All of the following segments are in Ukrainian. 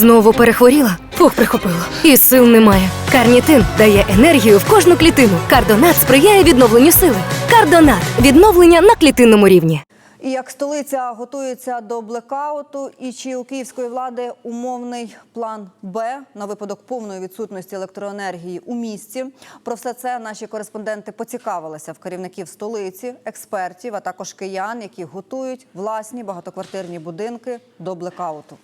Знову перехворіла? Фух, прихопило. І сил немає. Карнітин дає енергію в кожну клітину. Кардонат сприяє відновленню сили. Кардонат відновлення на клітинному рівні. І як столиця готується до блекауту, і чи у київської влади умовний план Б на випадок повної відсутності електроенергії у місті. Про все це наші кореспонденти поцікавилися в керівників столиці, експертів, а також киян, які готують власні багатоквартирні будинки до блекауту.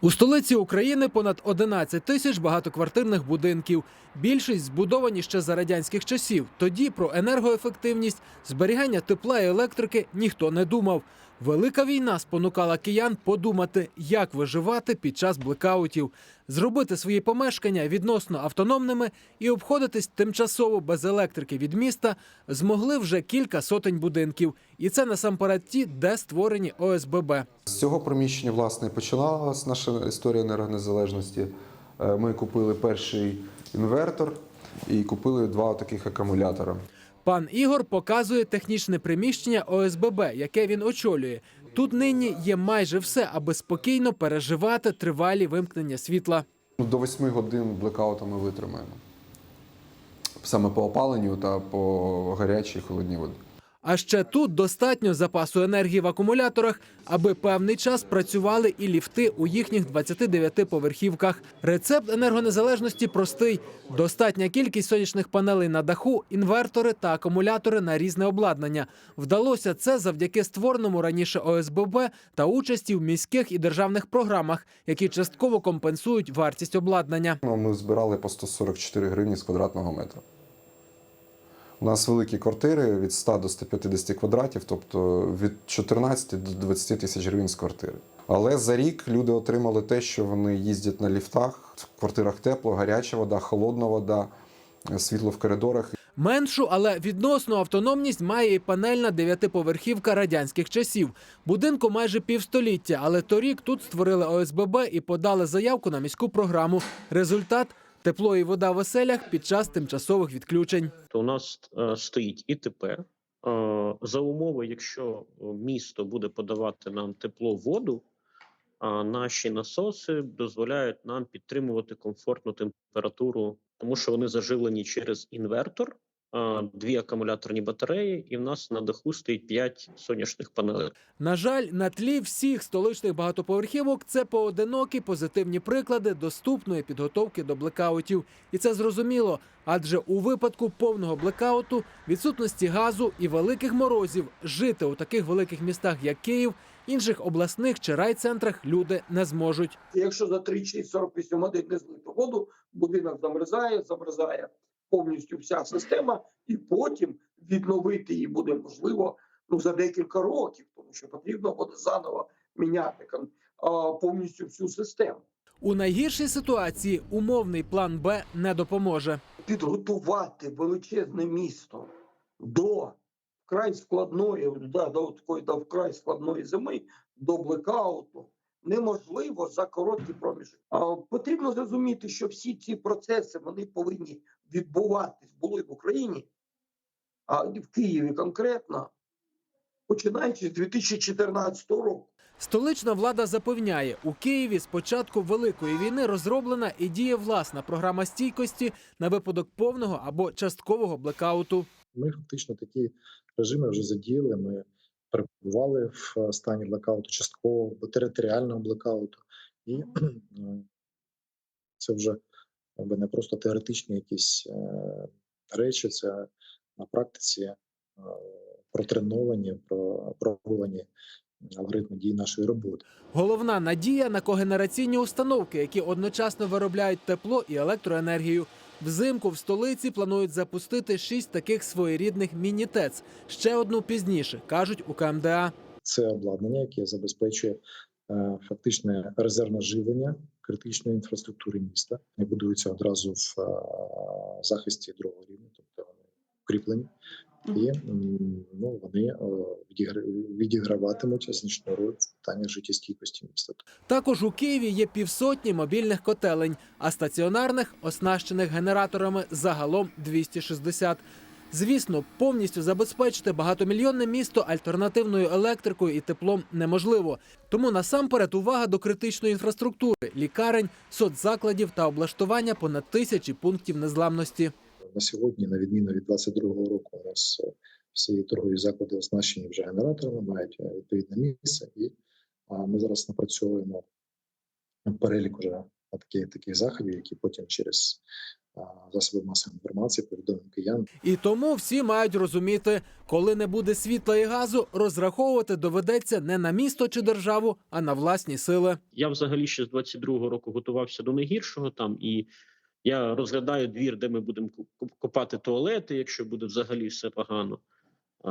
У столиці України понад 11 тисяч багатоквартирних будинків. Більшість збудовані ще за радянських часів. Тоді про енергоефективність, зберігання тепла і електрики ніхто не думав. Велика війна спонукала киян подумати, як виживати під час блекаутів, зробити свої помешкання відносно автономними і обходитись тимчасово без електрики від міста змогли вже кілька сотень будинків. І це насамперед ті, де створені ОСББ. З цього приміщення власне і починалась наша історія енергонезалежності. Е, Ми купили перший інвертор і купили два таких акумулятора. Пан Ігор показує технічне приміщення ОСББ, яке він очолює. Тут нині є майже все, аби спокійно переживати тривалі вимкнення світла. Ну, До 8 годин блекаута ми витримаємо. Саме по опаленню та по гарячій холодній воді. А ще тут достатньо запасу енергії в акумуляторах, аби певний час працювали і ліфти у їхніх 29 поверхівках. Рецепт енергонезалежності простий: достатня кількість сонячних панелей на даху, інвертори та акумулятори на різне обладнання. Вдалося це завдяки створеному раніше ОСББ та участі в міських і державних програмах, які частково компенсують вартість обладнання. Ми збирали по 144 гривні з квадратного метра. У нас великі квартири від 100 до 150 квадратів, тобто від 14 до 20 тисяч гривень з квартири. Але за рік люди отримали те, що вони їздять на ліфтах, в квартирах тепло, гаряча вода, холодна вода, світло в коридорах. Меншу, але відносну автономність має і панельна дев'ятиповерхівка радянських часів. Будинку майже півстоліття, але торік тут створили ОСББ і подали заявку на міську програму. Результат тепло і вода в оселях під час тимчасових відключень. то у нас е, стоїть і тепер за умови, якщо е, місто буде подавати нам тепло, воду, а наші насоси дозволяють нам підтримувати комфортну температуру, тому що вони заживлені через інвертор, е, дві акумуляторні батареї, і в нас на даху стоїть 5 сонячних панелей. На жаль, на тлі всіх столичних багатоповерхівок це поодинокі позитивні приклади доступної підготовки до блекаутів. І це зрозуміло, адже у випадку повного блекауту, відсутності газу і великих морозів жити у таких великих містах, як Київ, інших обласних чи райцентрах люди не зможуть. Якщо за 36-48 годин не злити воду, будинок замерзає, замерзає повністю вся система, і потім відновити її буде можливо ну за декілька років, тому що потрібно буде заново міняти а, повністю всю систему. У найгіршій ситуації умовний план Б не допоможе. Підготувати величезне місто до вкрай складної, да, до такої до вкрай складної зими, до блекауту. Неможливо за короткий проміжок. А потрібно зрозуміти, що всі ці процеси вони повинні відбуватись були в Україні, а і в Києві конкретно, починаючи з 2014 року. Столична влада запевняє, у Києві з початку великої війни розроблена і діє власна програма стійкості на випадок повного або часткового блекауту. Ми фактично такі режими вже задіяли. Ми перебували в е, стані блекауту частково або територіального блекауту, і е, це вже якби, не просто теоретичні якісь е, речі, це на практиці е, протреновані, про- пробувані алгоритми дій нашої роботи. Головна надія на когенераційні установки, які одночасно виробляють тепло і електроенергію. Взимку в столиці планують запустити шість таких своєрідних міні-ТЕЦ. Ще одну пізніше, кажуть у КМДА. це обладнання, яке забезпечує е, фактичне резервне живлення критичної інфраструктури міста. Вони будуються одразу в е, захисті другого рівня, тобто вони укріплені, і ну, вони е, відіграватимуть значну роль в питаннях життєстійкості міста. Також у Києві є півсотні мобільних котелень, а стаціонарних, оснащених генераторами, загалом 260. Звісно, повністю забезпечити багатомільйонне місто альтернативною електрикою і теплом неможливо. Тому насамперед увага до критичної інфраструктури, лікарень, соцзакладів та облаштування понад тисячі пунктів незламності. На сьогодні, на відміну від 22-го року, у нас е, всі торгові заклади оснащені вже генераторами, мають е, відповідне місце, і ми зараз напрацьовуємо перелік уже таких, таких заходів, які потім через засоби масової інформації повідомимо киян. І тому всі мають розуміти, коли не буде світла і газу, розраховувати доведеться не на місто чи державу, а на власні сили. Я взагалі ще з 22-го року готувався до найгіршого там, і я розглядаю двір, де ми будемо копати туалети, якщо буде взагалі все погано а,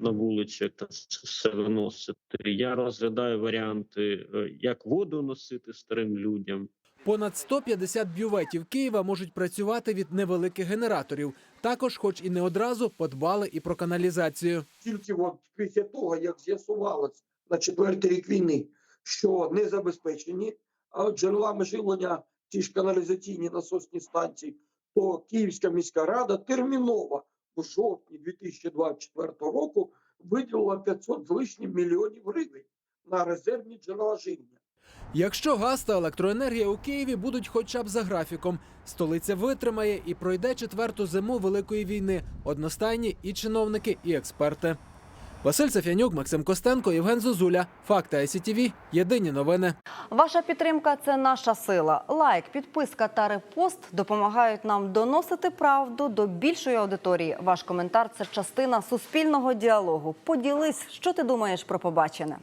на вулиці, як та все виносити. Я розглядаю варіанти, е, як воду носити старим людям. Понад 150 бюветів Києва можуть працювати від невеликих генераторів. Також, хоч і не одразу, подбали і про каналізацію. Тільки от після того, як з'ясувалось на четвертий рік війни, що не забезпечені а, джерелами живлення ті ж каналізаційні насосні станції, то Київська міська рада терміново у жовтні 2024 року виділила 500 з лишнім мільйонів гривень на резервні джерела живлення. Якщо газ та електроенергія у Києві будуть хоча б за графіком, столиця витримає і пройде четверту зиму великої війни. Одностайні і чиновники, і експерти. Василь Сафянюк, Максим Костенко, Євген Зозуля. Факти ICTV. Єдині новини. Ваша підтримка це наша сила. Лайк, підписка та репост допомагають нам доносити правду до більшої аудиторії. Ваш коментар це частина суспільного діалогу. Поділись, що ти думаєш про побачене.